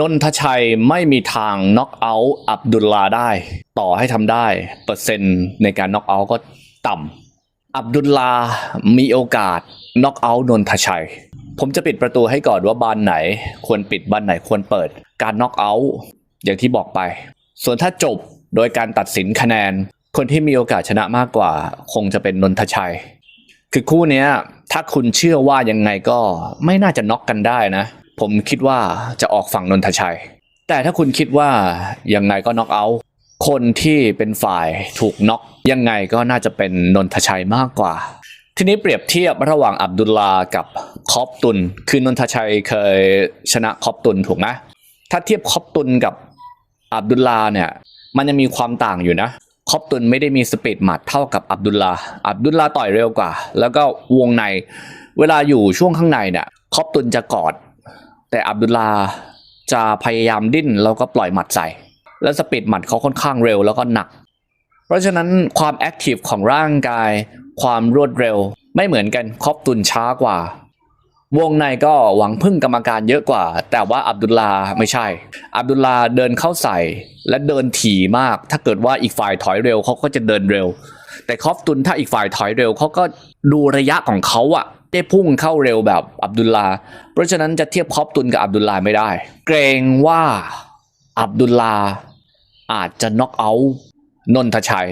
นนทชัยไม่มีทางน็อกเอาท์อับดุลลาได้ ต่อให้ทำได้ เปอร์เซ็นต์ในการน็อกเอาท์ก็ต่ำอับดุลลามีโอกาสน็อกเอาท์นนทชัย ผมจะปิดประตูให้ก่อนว่าบานไหน ควรปิดบานไหนควรเปิด การน็อกเอาท์อย่างที่บอกไป ส่วนถ้าจบโดยการตัดสินคะแนน คนที่มีโอกาสชนะมากกว่า คงจะเป็นนนทชัย คือคู่นี้ถ้าคุณเชื่อว่ายังไงก็ไม่น่าจะน็อกกันได้นะ ผมคิดว่าจะออกฝั่งนนทชัย แต่ถ้าคุณคิดว่ายังไงก็น็อกเอาท์คนที่เป็นฝ่ายถูกน็อกยังไงก็น่าจะเป็นนนทชัยมากกว่า ทีนี้เปรียบเทียบระหว่างอับดุลลากับคอปตุน คือนนทชัยเคยชนะคอปตุนถูกไหมถ้าเทียบคอปตุนกับอับดุลลาเนี่ยมันยังมีความต่างอยู่นะคอปตุนไม่ได้มีสปีดหมัดเท่ากับอับดุลลาอับดุลลาต่อยเร็วกว่า แล้วก็วงใน เวลาอยู่ช่วงข้างในเนี่ยคอปตุนจะกอด แต่อับดุลลาจะพยายามดิ้นแล้วก็ปล่อยหมัดใส่ แล้วสปีดหมัดเขาค่อนข้างเร็วแล้วก็หนัก เพราะฉะนั้นความแอคทีฟของร่างกาย ความรวดเร็วไม่เหมือนกันคอปตุนช้ากว่า วงในก็หวังพึ่งกรรมการเยอะกว่า แต่ว่าอับดุลลาไม่ใช่ อับดุลลาเดินเข้าใส่และเดินถี่มาก ถ้าเกิดว่าอีกฝ่ายถอยเร็วเขาก็จะเดินเร็ว แต่คอฟตุนถ้าอีกฝ่ายถอยเร็วเขาก็ดูระยะของเขาอะ ได้พุ่งเข้าเร็วแบบอับดุลลา เพราะฉะนั้นจะเทียบคอปตุนกับอับดุลลาไม่ได้ เกรงว่าอับดุลลาอาจจะน็อกเอาท์นนทชัย